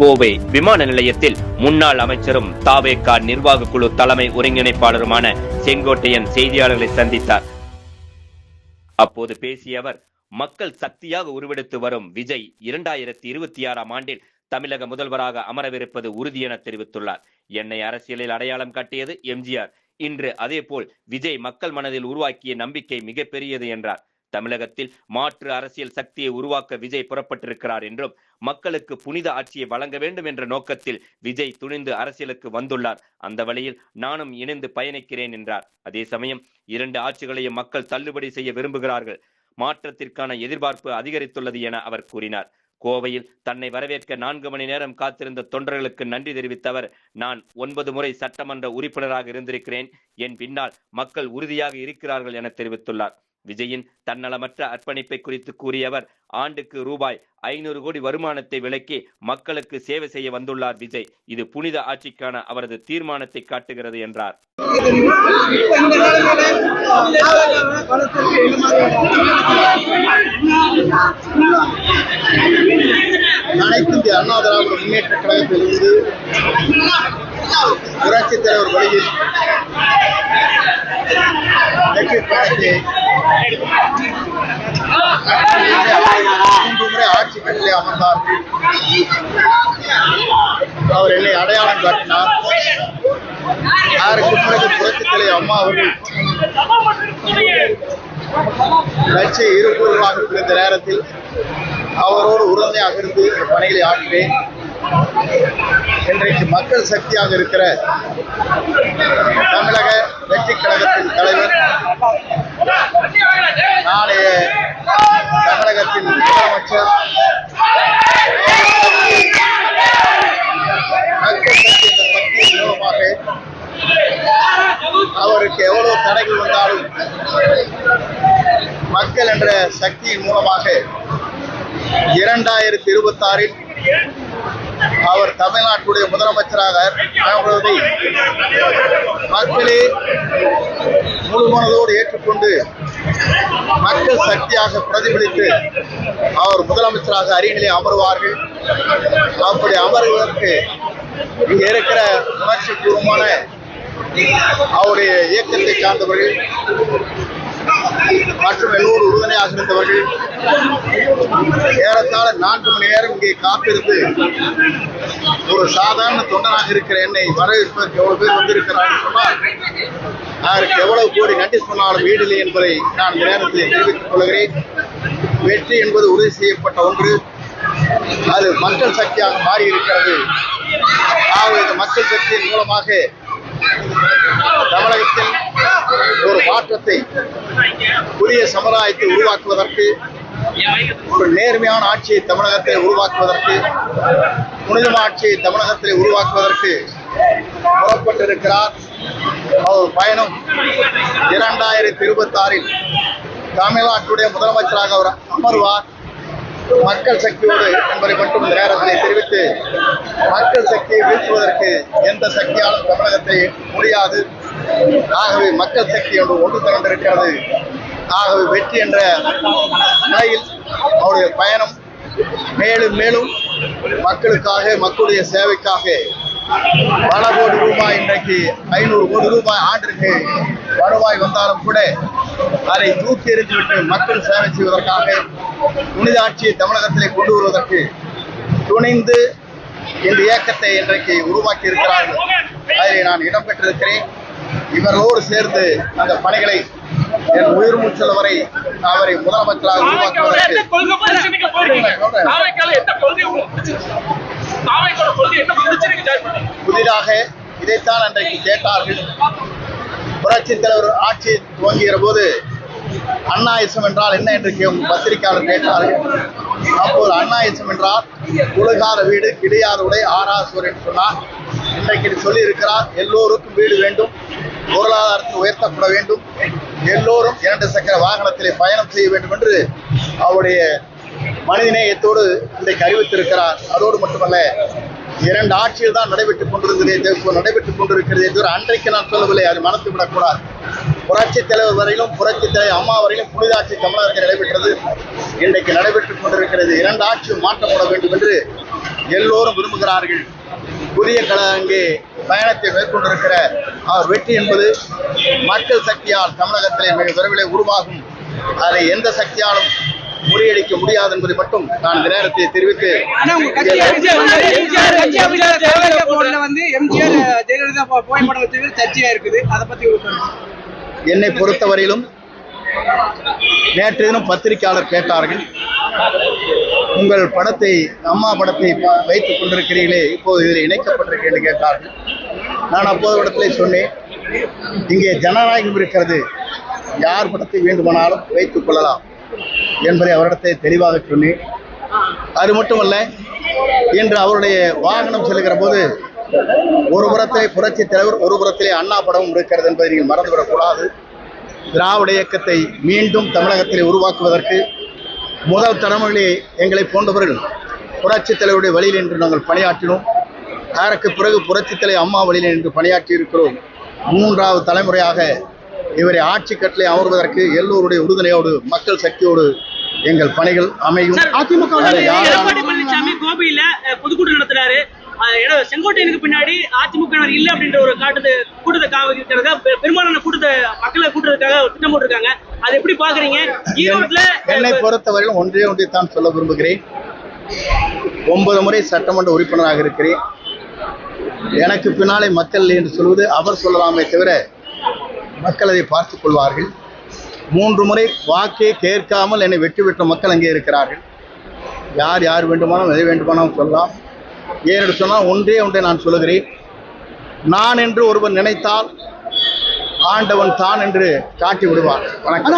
கோவை விமான நிலையத்தில் முன்னாள் அமைச்சரும் தாவேகா நிர்வாக குழு தலைமை ஒருங்கிணைப்பாளருமான செங்கோட்டையன் செய்தியாளர்களை சந்தித்தார். அப்போது பேசிய அவர் மக்கள் சக்தியாக உருவெடுத்து வரும் விஜய் இரண்டாயிரத்தி இருபத்தி ஆறாம் ஆண்டில் தமிழக முதல்வராக அமரவிருப்பது உறுதி என தெரிவித்துள்ளார். என்னை அரசியலில் அடையாளம் காட்டியது எம்ஜிஆர். இன்று அதேபோல் விஜய் மக்கள் மனதில் உருவாக்கிய நம்பிக்கை மிகப்பெரியது என்றார். தமிழகத்தில் மாற்று அரசியல் சக்தியை உருவாக்க விஜய் புறப்பட்டிருக்கிறார் என்றும் மக்களுக்கு புனித ஆட்சியை வழங்க வேண்டும் என்ற நோக்கத்தில் விஜய் துணிந்து அரசியலுக்கு வந்துள்ளார். அந்த வழியில் நானும் இணைந்து பயணிக்கிறேன் என்றார். அதே சமயம் இரண்டு ஆட்சிகளையும் மக்கள் தள்ளுபடி செய்ய விரும்புகிறார்கள். மாற்றத்திற்கான எதிர்பார்ப்பு அதிகரித்துள்ளது என அவர் கூறினார். கோவையில் தன்னை வரவேற்க நான்கு மணி நேரம் காத்திருந்த தொண்டர்களுக்கு நன்றி தெரிவித்தவர் நான் ஒன்பது முறை சட்டமன்ற உறுப்பினராக இருந்திருக்கிறேன். என் பின்னால் மக்கள் உறுதியாக இருக்கிறார்கள் என தெரிவித்துள்ளார். விஜயின் தன்னலமற்ற அர்ப்பணிப்பை குறித்து கூறியவர் ஆண்டுக்கு ரூபாய் ஐநூறு கோடி வருமானத்தை விலக்கி மக்களுக்கு சேவை செய்ய வந்துள்ளார் விஜய். இது புனித ஆட்சிக்கான அவரது தீர்மானத்தை காட்டுகிறது என்றார். அனைத்து இந்திய அண்ணா திராவிட முன்னேற்ற கழகத்திலிருந்து தலைவர் வழியில் மூன்று முறை ஆட்சி கட்டிலே அமர்ந்தார். அவர் என்னை அடையாளம் காட்டினார். அதற்கு பிறகு புரட்சித் அம்மா அவர்கள் கட்சி இருபூர்வமாக இருந்த நேரத்தில் அவரோடு உறுதுணையாக இருந்து இந்த பணிகளை ஆற்றினேன். இன்றைக்கு மக்கள் சக்தியாக இருக்கிற தமிழக வெற்றி கழகத்தின் தலைவர் நாளைய தமிழகத்தின் முதலமைச்சர் மக்கள் சக்தி என்ற சக்தியின் மூலமாக அவருக்கு எவ்வளவு தடைகள் வந்தாலும் மக்கள் என்ற சக்தியின் மூலமாக இரண்டாயிரத்தி இருபத்தி ஆறில் அவர் தமிழ்நாட்டுடைய முதலமைச்சராக ஆகுவதை மக்களே முழுமனதோடு ஏற்றுக்கொண்டு மக்கள் சக்தியாக பிரதிபலித்து அவர் முதலமைச்சராக அருகிலே அமருவார்கள். அப்படி அமர்வதற்கு இங்கே இருக்கிற உணர்ச்சி பூர்வமான அவருடைய இயக்கத்தை சார்ந்தவர்கள் மற்றும் எல்லோரும் உறுதுணையாக இருந்தவர்கள் ஏறத்தாழ நான்கு மணி நேரம் இங்கே காத்திருந்து ஒரு சாதாரண தொண்டனாக இருக்கிற என்னை வரவேற்பதற்கு எவ்வளவு பேர் வந்திருக்கிறார் சொன்னால் அதற்கு எவ்வளவு கோடி நன்றி சொன்னாலும் ஈடில்லை என்பதை நான் இந்த நேரத்தில் தெரிவித்துக் கொள்கிறேன். வெற்றி என்பது உறுதி செய்யப்பட்ட ஒன்று. அது மக்கள் சக்தியாக மாறி இருக்கிறது ஆகவே இந்த மக்கள் சக்தியின் மூலமாக தமிழகத்தில் ஒரு மாற்றத்தை புதிய சமுதாயத்தை உருவாக்குவதற்கு ஒரு நேர்மையான ஆட்சியை தமிழகத்தை உருவாக்குவதற்கு புனிதமான ஆட்சியை தமிழகத்தில் உருவாக்குவதற்கு புறப்பட்டிருக்கிறார். அவர் பயணம் இரண்டாயிரத்தி இருபத்தி ஆறில் தமிழ்நாட்டுடைய முதலமைச்சராக அவர் அமர்வார். மக்கள் சக்தியோடு என்பதை மட்டும் நேரத்தை தெரிவித்து மக்கள் சக்தியை வீழ்த்துவதற்கு எந்த சக்தியாலும் தமிழகத்தை முடியாது. ஆகவே மக்கள் சக்தி என்று ஒன்று திரண்டிருக்கிறது ஆகவே வெற்றி என்ற நிலையில் அவருடைய பயணம் மேலும் மேலும் மக்களுக்காக மக்களுடைய சேவைக்காக பல கோடி ரூபாய் இன்றைக்கு ஐநூறு கோடி ரூபாய் ஆண்டிற்கு வருவாய் வந்தாலும் கூட அதை தூக்கி எறிந்துவிட்டு மக்கள் சேவை செய்வதற்காக புனித ஆட்சியை தமிழகத்திலே கொண்டு வருவதற்கு துணிந்து இந்த இயக்கத்தை இன்றைக்கு உருவாக்கி இருக்கிறார்கள் அதில் நான் இடம்பெற்றிருக்கிறேன் இவர்களோடு சேர்ந்து அந்த பணிகளை என் உயிர் மூச்சல் வரை அவரை முதலமைச்சராக உருவாக்குவதற்கு புதிதாக இதைத்தான் அன்றைக்கு கேட்டார்கள். புரட்சி தலைவர் ஆட்சி துவங்குகிற போது அண்ணாயிசம் என்றால் என்ன என்று கேம் பத்திரிகையாளர் கேட்டார்கள். அப்போது அண்ணாயிசம் என்றால் உலகார வீடு கிடையாத உடை ஆறாசுவர் என்று சொன்னார். இன்றைக்கு சொல்லி இருக்கிறார் எல்லோருக்கும் வீடு வேண்டும் பொருளாதாரத்தை உயர்த்தப்பட வேண்டும் எல்லோரும் இரண்டு சக்கர வாகனத்திலே பயணம் செய்ய வேண்டும் என்று அவருடைய மனிதநேயத்தோடு இன்றைக்கு அறிவித்திருக்கிறார். அதோடு மட்டுமல்ல இரண்டு ஆட்சியில் தான் நடைபெற்றுக் கொண்டிருக்கிறதே நடைபெற்றுக் கொண்டிருக்கிறதே தவிர அன்றைக்கு நான் சொல்லவில்லை அது மனத்து விடக்கூடாது புரட்சித் தலைவர் வரையிலும் புரட்சித் தலைவர் அம்மா வரையிலும் புனித ஆட்சி தமிழகத்தில் நடைபெற்றது. இன்றைக்கு நடைபெற்றுக் கொண்டிருக்கிறது. இரண்டு ஆட்சியும் மாற்றப்பட வேண்டும் என்று எல்லோரும் விரும்புகிறார்கள். புதிய கழகங்கே பயணத்தை மேற்கொண்டிருக்கிற அவர் வெற்றி என்பது மக்கள் சக்தியால் தமிழகத்திலே மிக விரைவில் உருவாகும். அதை எந்த சக்தியாலும் முறியடிக்க முடியாது என்பதை மட்டும் நான் இந்த நேரத்தை தெரிவித்து வந்து எம்ஜிஆர் ஜெயலலிதா புகைப்படம் சர்ச்சையா இருக்குது. அதை பத்தி. என்னை பொறுத்தவரையிலும் நேற்று தினம் பத்திரிகையாளர் கேட்டார்கள். உங்கள் படத்தை அம்மா படத்தை வைத்துக் கொண்டிருக்கிறீர்களே இப்போது இதில் இணைக்கப்பட்டிருக்கேன் என்று கேட்டார்கள். நான் அப்போது இடத்திலே சொன்னேன் இங்கே ஜனநாயகம் இருக்கிறது. யார் படத்தை வேண்டுமானாலும் வைத்துக் கொள்ளலாம். என்பதை அவரிடத்தை தெளிவாக சொன்னேன். அது மட்டுமல்ல இன்று அவருடைய வாகனம் செல்லுகிற போது ஒரு புறத்திலே புரட்சி தலைவர் ஒரு புறத்திலே அண்ணா படமும் இருக்கிறது என்பதை நீங்கள் மறந்துவிடக்கூடாது. திராவிட இயக்கத்தை மீண்டும் தமிழகத்திலே உருவாக்குவதற்கு முதல் தலைமுறையிலே எங்களை போன்றவர்கள் புரட்சி தலைவருடைய வழியில் என்று நாங்கள் பணியாற்றினோம். அதற்கு பிறகு புரட்சி தலை அம்மா வழியில் என்று பணியாற்றி இருக்கிறோம் மூன்றாவது தலைமுறையாக இவரை ஆட்சி கட்டளை அமர்வதற்கு எல்லோருடைய உறுதுணையோடு மக்கள் சக்தியோடு எங்கள் பணிகள் அமையும். அதிமுக பழனிசாமி கோபியில பொதுக்கூட்டம் நடத்துறாரு. செங்கோட்டையனுக்கு பின்னாடி அதிமுக இல்ல அப்படின்ற ஒரு காட்டுது கூட்டத்தை காவிக்கிறதுக்காக பெ- பெரும்பாலான கூட்டத்தை மக்களை கூட்டுறதுக்காக திட்டம் போட்டிருக்காங்க. அதை எப்படி பாக்குறீங்க ஈரோட்ல என்னை பொறுத்தவரையிலும் ஒன்றே ஒன்றை தான் சொல்ல விரும்புகிறேன். ஒன்பது முறை சட்டமன்ற உறுப்பினராக இருக்கிறேன். எனக்கு பின்னாலே மக்கள் என்று சொல்வது அவர் சொல்லலாமே தவிர மக்கள் அதை பார்த்து கொள்வார்கள். மூன்று முறை வாக்கே கேட்காமல் என்னை வெற்றி பெற்ற மக்கள் அங்கே இருக்கிறார்கள். யார் யார் வேண்டுமானாலும் எதை வேண்டுமானாலும் சொல்லலாம் ஏனென்று சொன்னால் ஒன்றே ஒன்றை நான் சொல்லுகிறேன். நான் என்று ஒருவன் நினைத்தால் ஆண்டவன் தான் என்று காட்டி விடுவான் வணக்கம்